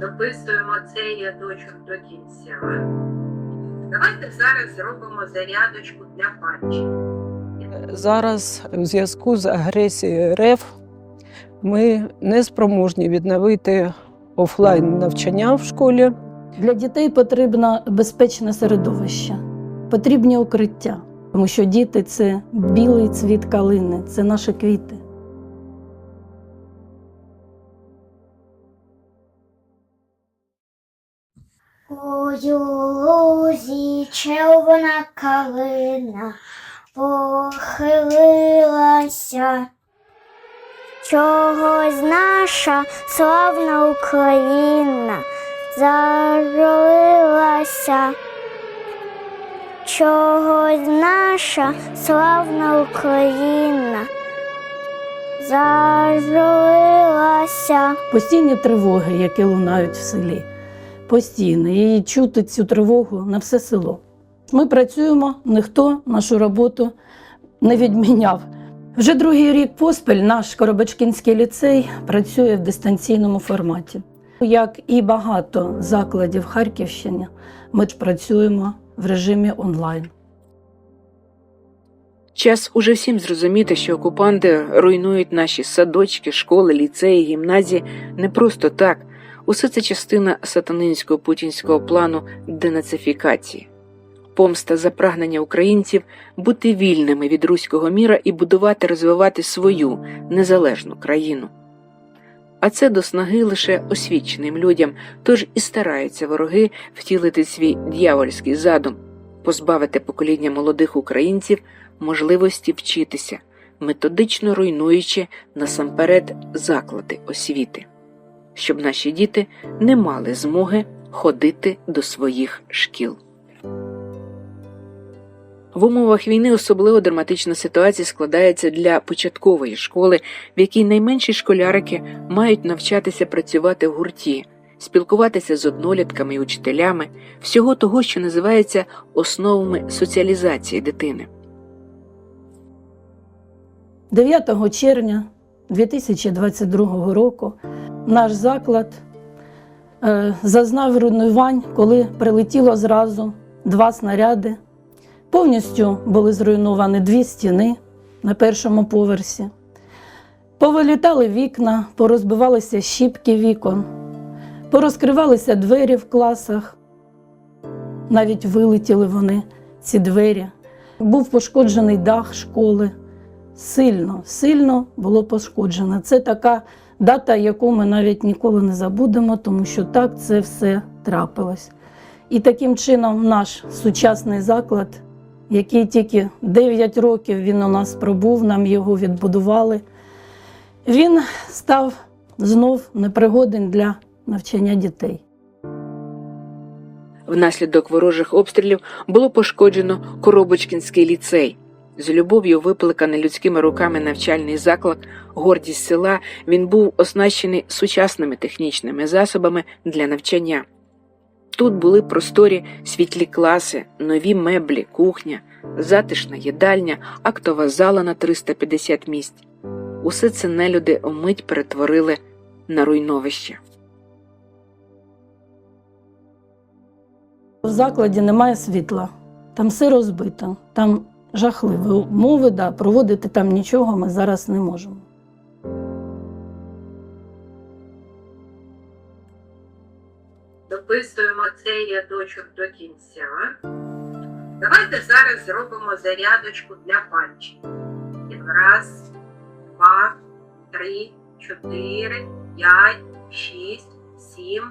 Дописуємо цей рядочок до кінця. Давайте зараз зробимо зарядочку для пальчиків. Зараз у зв'язку з агресією РФ ми не спроможні відновити офлайн навчання в школі. Для дітей потрібно безпечне середовище, потрібні укриття, тому що діти це білий цвіт калини, це наші квіти. Ой, у лузі червона калина похилилася. Чогось наша славна Україна заролилася. Чогось наша славна Україна заролилася. Постійні тривоги, які лунають в селі, постійно. І чути цю тривогу на все село. Ми працюємо, ніхто нашу роботу не відміняв. Вже другий рік поспіль наш Коробачкінський ліцей працює в дистанційному форматі. Як і багато закладів Харківщини, ми працюємо в режимі онлайн. Час уже всім зрозуміти, що окупанти руйнують наші садочки, школи, ліцеї, гімназії не просто так. Усе це частина сатанинського путінського плану денацифікації, помста за прагнення українців бути вільними від руського міра і будувати, розвивати свою незалежну країну. А це до снаги лише освіченим людям, тож і стараються вороги втілити свій дьявольський задум, позбавити покоління молодих українців можливості вчитися, методично руйнуючи насамперед заклади освіти, щоб наші діти не мали змоги ходити до своїх шкіл. В умовах війни особливо драматична ситуація складається для початкової школи, в якій найменші школярики мають навчатися працювати в гурті, спілкуватися з однолітками і учителями, всього того, що називається основами соціалізації дитини. 9 червня 2022 року наш заклад е, зазнав руйнувань, коли прилетіло зразу два снаряди. Повністю були зруйновані дві стіни на першому поверсі. Повилітали вікна, порозбивалися щіпки вікон, порозкривалися двері в класах. Навіть вилетіли вони, ці двері. Був пошкоджений дах школи. Сильно, сильно було пошкоджено. Це така дата, яку ми навіть ніколи не забудемо, тому що так це все трапилось. І таким чином наш сучасний заклад, який тільки 9 років він у нас пробув, нам його відбудували, він став знов непригоден для навчання дітей. Внаслідок ворожих обстрілів було пошкоджено Коробочкінський ліцей. З любов'ю викликаний людськими руками навчальний заклад, гордість села, він був оснащений сучасними технічними засобами для навчання. Тут були просторі світлі класи, нові меблі, кухня, затишна їдальня, актова зала на 350 місць. Усе це нелюди вмить перетворили на руйновище. В закладі немає світла, там все розбито, там жахливі умови, да, проводити там нічого ми зараз не можемо. Дописуємо цей рядочок до кінця. Давайте зараз зробимо зарядочку для пальчиків. Раз, два, три, чотири, п'ять, шість, сім,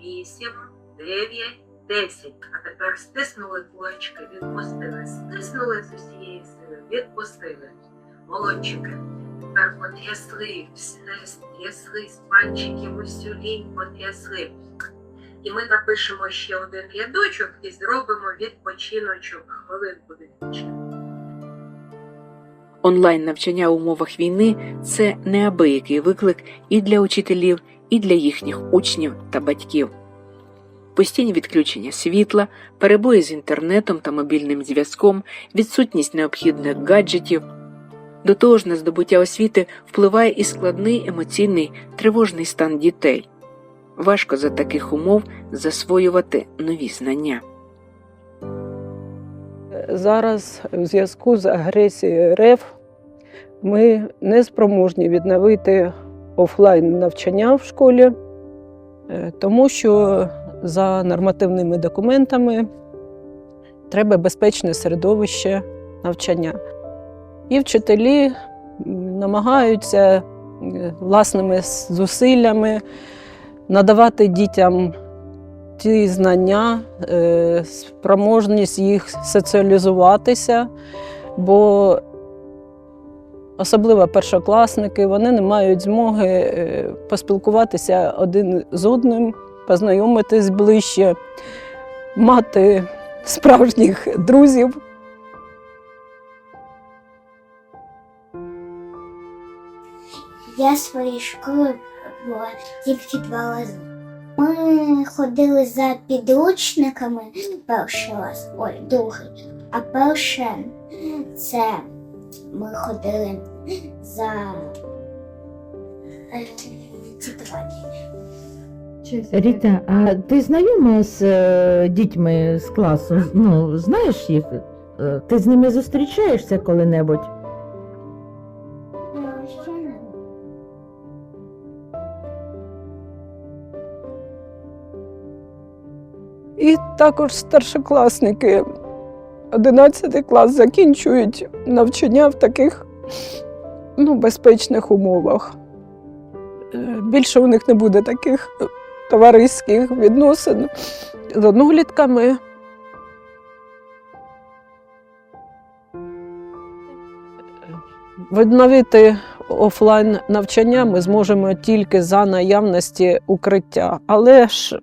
вісім, дев'ять, десять. А тепер стиснули кулачки, відпустили. Стиснули з усієї сили, відпустили. Молодчики. Тепер потрясли, все трясли з пальчиків усю лінь потрясли. І ми напишемо ще один рядочок і зробимо відпочиночок. Хвилинку відпочинку. Онлайн навчання у умовах війни це неабиякий виклик і для учителів, і для їхніх учнів та батьків. Постійні відключення світла, перебої з інтернетом та мобільним зв'язком, відсутність необхідних гаджетів. До того ж, на здобуття освіти впливає і складний емоційний тривожний стан дітей. Важко за таких умов засвоювати нові знання. Зараз у зв'язку з агресією РФ ми не спроможні відновити офлайн навчання в школі, е, тому що за нормативними документами треба безпечне середовище навчання. І вчителі намагаються власними зусиллями надавати дітям ті знання, е, спроможність їх соціалізуватися, бо особливо першокласники, вони не мають змоги е, поспілкуватися один з одним, познайомитись ближче, мати справжніх друзів. Я своєю школою була тільки два рази. Ми ходили за підручниками перший раз, ой, другий. А перше це ми ходили за е, тетраді. Ріта, а ти знайома з е, дітьми з класу? Ну, знаєш їх? Е, Ти з ними зустрічаєшся коли-небудь? І також старшокласники 11 клас закінчують навчання в таких ну, безпечних умовах. Е, Більше у них не буде таких е, товариських відносин з однолітками. Відновити офлайн навчання ми зможемо тільки за наявності укриття. Але ж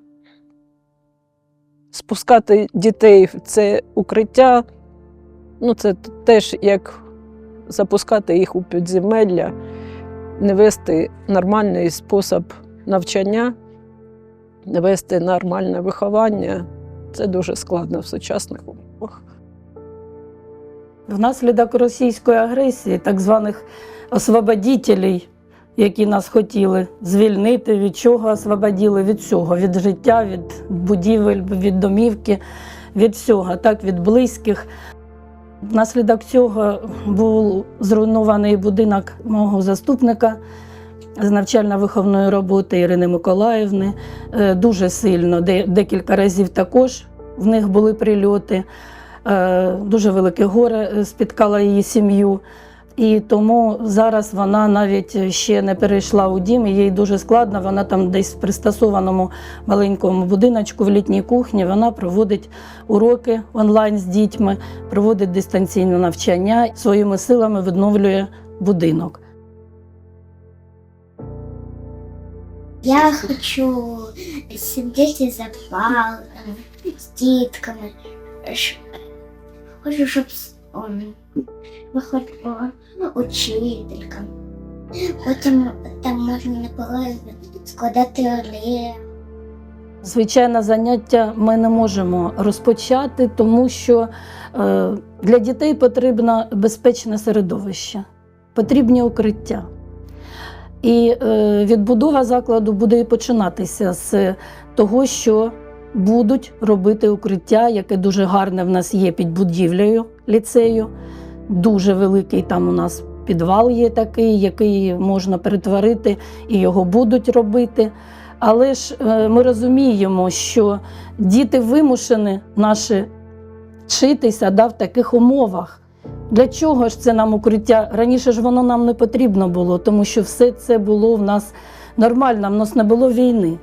спускати дітей в це укриття, ну це теж як запускати їх у підземелля, не вести нормальний спосіб навчання, вести нормальне виховання. Це дуже складно в сучасних умовах. Внаслідок російської агресії, так званих освободітелів, які нас хотіли звільнити, від чого освободили? Від всього, від життя, від будівель, від домівки, від всього, так, від близьких. Внаслідок цього був зруйнований будинок мого заступника з навчально-виховної роботи Ірини Миколаївни. Е, Дуже сильно, декілька разів також в них були прильоти. Е, Дуже велике горе е, спіткало її сім'ю. І тому зараз вона навіть ще не перейшла у дім, і їй дуже складно. Вона там десь в пристосованому маленькому будиночку в літній кухні. Вона проводить уроки онлайн з дітьми, проводить дистанційне навчання, своїми силами відновлює будинок. Я хочу сидіти за парами з дітками. Хочу, щоб он, виходила учителька. Потім там можна наприклад, складати ролі. Звичайно, заняття ми не можемо розпочати, тому що е, для дітей потрібно безпечне середовище, потрібні укриття. І е, відбудова закладу буде починатися з того, що будуть робити укриття, яке дуже гарне в нас є під будівлею ліцею. Дуже великий там у нас підвал є такий, який можна перетворити, і його будуть робити. Але ж е, ми розуміємо, що діти вимушені наші вчитися да, в таких умовах. Для чого ж це нам укриття? Раніше ж воно нам не потрібно було, тому що все це було в нас нормально, в нас не було війни.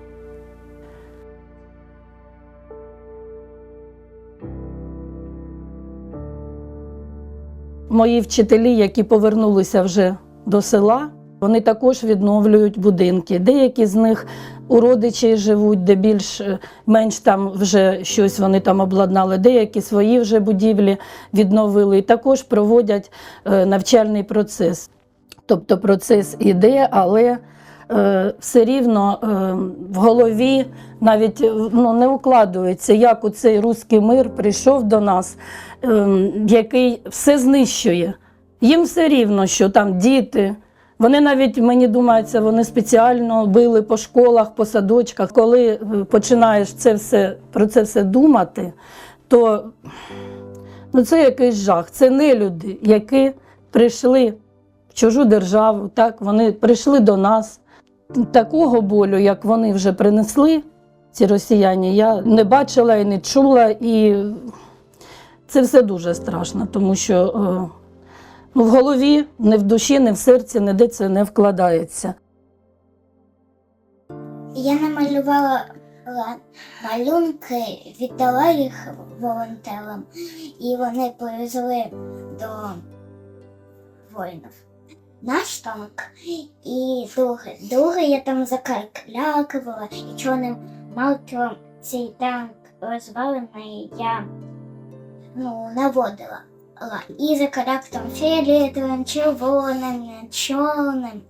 Мої вчителі, які повернулися вже до села, вони також відновлюють будинки. Деякі з них у родичей живуть, де більш е, там вже щось вони там обладнали, деякі свої вже будівлі відновили і також проводять е, навчальний процес. Тобто процес іде, але е, все рівно в голові навіть ну, не укладується, як у цей руський мир прийшов до нас, е, який все знищує. Їм все рівно, що там діти, Вони навіть мені думається, вони спеціально били по школах, по садочках. Коли е, починаєш це все про це все думати, то ну, це якийсь жах. Це не люди, які прийшли в чужу державу, так вони прийшли до нас. Такого болю, як вони вже принесли, ці росіяни, я не бачила і не чула, і це все дуже страшно, тому що е, ну, в голові, не в душі, не в серці, ніде це не вкладається. Я намалювала малюнки, віддала їх волонтерам, і вони повезли до воїнів. Наш танк і другий. Другий я там закарклякувала, і чорним маркером цей танк розвалений я ну, наводила. І за там фіолетовим, червоним, чорним.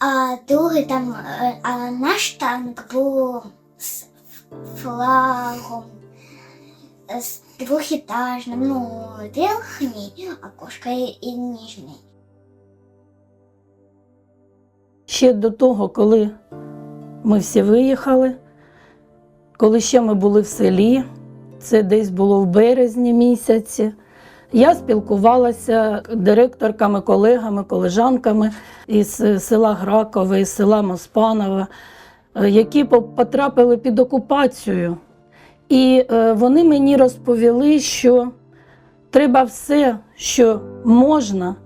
А другий там, е, а наш танк був з флагом, з двохітажним, ну, верхній, а кошка і ніжний. Ще до того, коли ми всі виїхали, коли ще ми були в селі, це десь було в березні місяці. Я спілкувалася директорками, колегами, колежанками із села Гракове, із села Моспанова, е, які потрапили під окупацію. І е, вони мені розповіли, що треба все, що можна,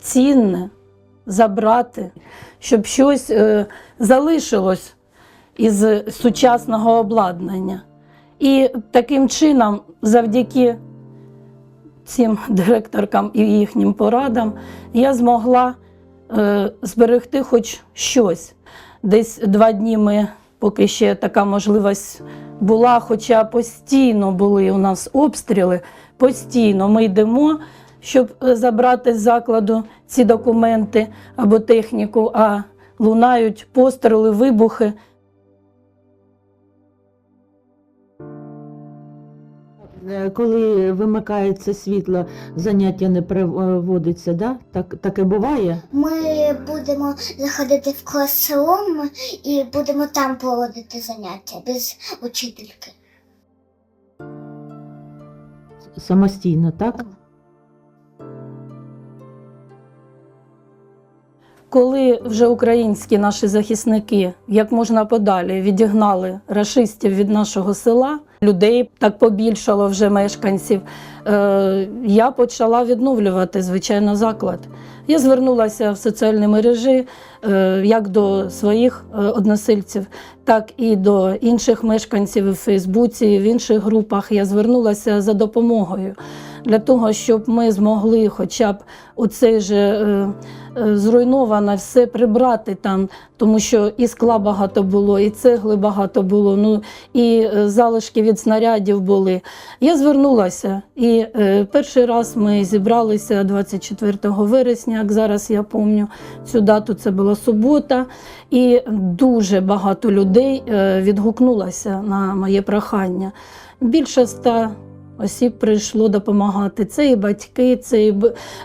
цінне, забрати, щоб щось е, залишилось із сучасного обладнання. І таким чином, завдяки цим директоркам і їхнім порадам, я змогла е, зберегти хоч щось. Десь два дні ми, поки ще така можливість була, хоча постійно були у нас обстріли, постійно ми йдемо, щоб е, забрати з закладу ці документи або техніку, а лунають постріли, вибухи. Коли вимикається світло, заняття не проводиться, да? так, таке буває? Ми будемо заходити в класрум і будемо там проводити заняття без учительки. Самостійно, так? Коли вже українські наші захисники як можна подалі відігнали рашистів від нашого села, людей так побільшало вже мешканців, е, я почала відновлювати звичайно заклад. Я звернулася в соціальні мережі е, як до своїх е, односельців, так і до інших мешканців у Фейсбуці, в інших групах. Я звернулася за допомогою для того, щоб ми змогли хоча б оцей же е, е, зруйноване все прибрати там, тому що і скла багато було, і цегли багато було, ну і е, залишки від снарядів були. Я звернулася, і е, перший раз ми зібралися 24 вересня, як зараз я пам'ятаю цю дату, це була субота, і дуже багато людей е, відгукнулося на моє прохання. Більше ста осіб прийшло допомагати. Це і батьки, це і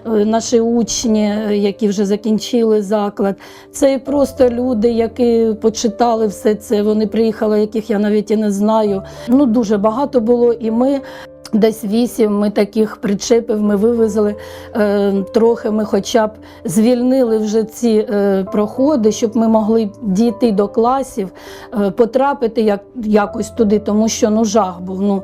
е, наші учні, е, які вже закінчили заклад. Це і просто люди, які почитали все це. Вони приїхали, яких я навіть і не знаю. Ну дуже багато було, і ми. Десь вісім ми таких причепів ми вивезли е, трохи. Ми хоча б звільнили вже ці е, проходи, щоб ми могли дійти до класів, е, потрапити як, якось туди, тому що ну жах був. Ну,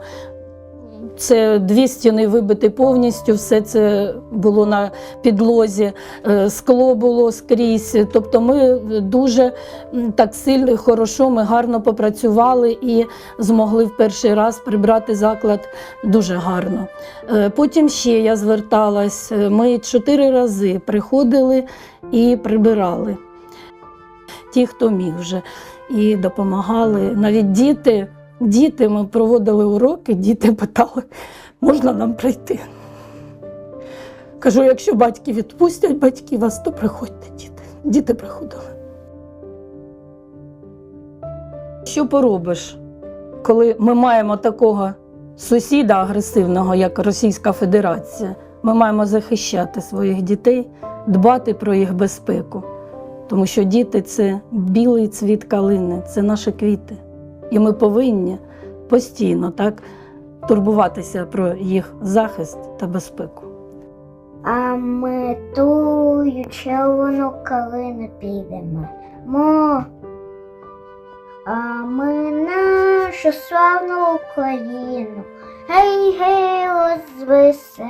це дві стіни вибиті повністю, все це було на підлозі, е, скло було скрізь. Тобто ми дуже так сильно, хорошо, ми гарно попрацювали і змогли в перший раз прибрати заклад дуже гарно. Е, Потім ще я зверталась, е, ми чотири рази приходили і прибирали. Ті, хто міг вже, і допомагали. Навіть діти. Діти, ми проводили уроки, діти питали, можна нам прийти. Кажу, якщо батьки відпустять батьки вас, то приходьте, діти. Діти приходили. Що поробиш, коли ми маємо такого сусіда агресивного, як Російська Федерація? Ми маємо захищати своїх дітей, дбати про їх безпеку. Тому що діти це білий цвіт калини, це наші квіти. І ми повинні постійно так турбуватися про їх захист та безпеку. А ми тую червону калину підемо. Мо. А ми нашу славну Україну. Гей, гей, розвеселимо.